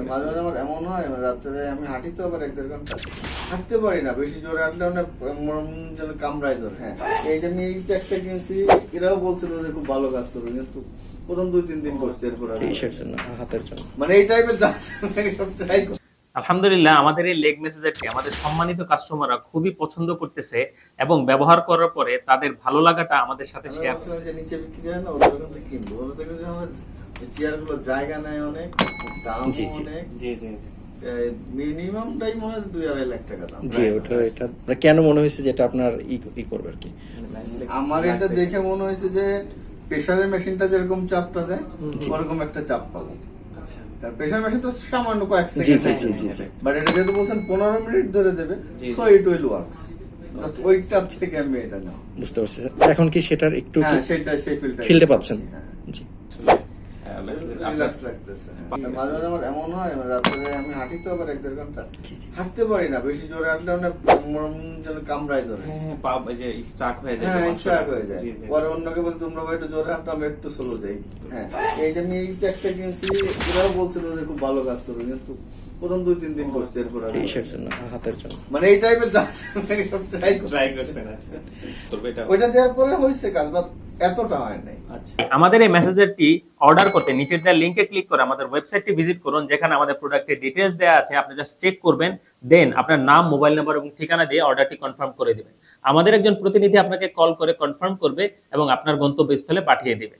মাঝে মাঝে আমার এমন হয় রাত্রে আমি এক দেড় ঘণ্টা হাঁটতে পারি না বেশি জোরে হাঁটলে অনেক মন যেন কামড়ায় ধরে হ্যাঁ এই জন্য এই ট্যাগটা কিনছি এরাও বলছিল যে খুব ভালো কাজ করবে কিন্তু প্রথম দুই তিন দিন করছে এরপর হাতের জন্য মানে এই টাইপের ট্রাই আলহামদুলিল্লাহ আমাদের এই লেগ মেসেজারটি আমাদের সম্মানিত কাস্টমাররা খুবই পছন্দ করতেছে এবং ব্যবহার করার পরে তাদের ভালো লাগাটা আমাদের সাথে শেয়ার যে নিচে বিক্রি হয় না ওদের থেকে কিনবো। ওদের থেকে যে আমার চেয়ারগুলো জায়গা নেয় অনেক দাম জি, জি। জি জি মিনিমামটাই মনে হয় দুই আড়াই লাখ টাকা দাম। জি ওটা এটা কেন মনে হয়েছে যেটা আপনার ই ই করবে আর কি? আমার এটা দেখে মনে হয়েছে যে প্রেসারের মেশিনটা যেরকম চাপটা দেয় ওরকম একটা চাপ পাবো। আচ্ছা। প্রেসার মেশিন তো সামান্য কয়েক second G G G G. But এটা যেহেতু বলছেন পনেরো মিনিট ধরে দেবে so it will works just ওই চাপ থেকে আমি এটা বুঝতে পারছি এখন কি সেটার একটু হ্যাঁ সেটা সেই ফিল্ডে পাচ্ছেন? হ্যাঁ। রিল্যাক্স লাগতেছে হ্যাঁ। মাঝে মাঝে আমার এমন হয় রাত্রে আমি হাঁটিতে পারি এক দেড় ঘণ্টা। হাঁটতে পারি না বেশি জোরে হাঁটলে মন যেন কামড়ায় ধরে। হ্যাঁ পা যে স্টার্ট হয়ে যায় হ্যাঁ হয়ে যায়। পরে অন্যকে বলতে তোমরা ভাই একটু জোরে হাঁটো আমি একটু স্লো যাই। হ্যাঁ এই জন্য এই ট্যাগটা কিনছি এরাও বলছিল যে খুব ভালো কাজ করবে কিন্তু প্রথম দুই তিন দিন করছে এরপর আর জন্য হাতের জন্য। মানে এই টাইপের ট্রাই করছেন আচ্ছা। ওইটা দেওয়ার পরে হয়েছে কাজ বাট আচ্ছা। আমাদের এই মেসেজারটি অর্ডার করতে, নিচের দেওয়া লিংকে ক্লিক করে আমাদের ওয়েবসাইটটি ভিজিট করুন, যেখানে আমাদের প্রোডাক্টের ডিটেলস দেওয়া আছে, আপনি জাস্ট চেক করবেন দেন আপনার নাম মোবাইল নাম্বার এবং ঠিকানা দিয়ে অর্ডারটি কনফার্ম করে দিবেন। আমাদের একজন প্রতিনিধি আপনাকে কল করে কনফার্ম করবে এবং আপনার গন্তব্যস্থলে পাঠিয়ে দিবে।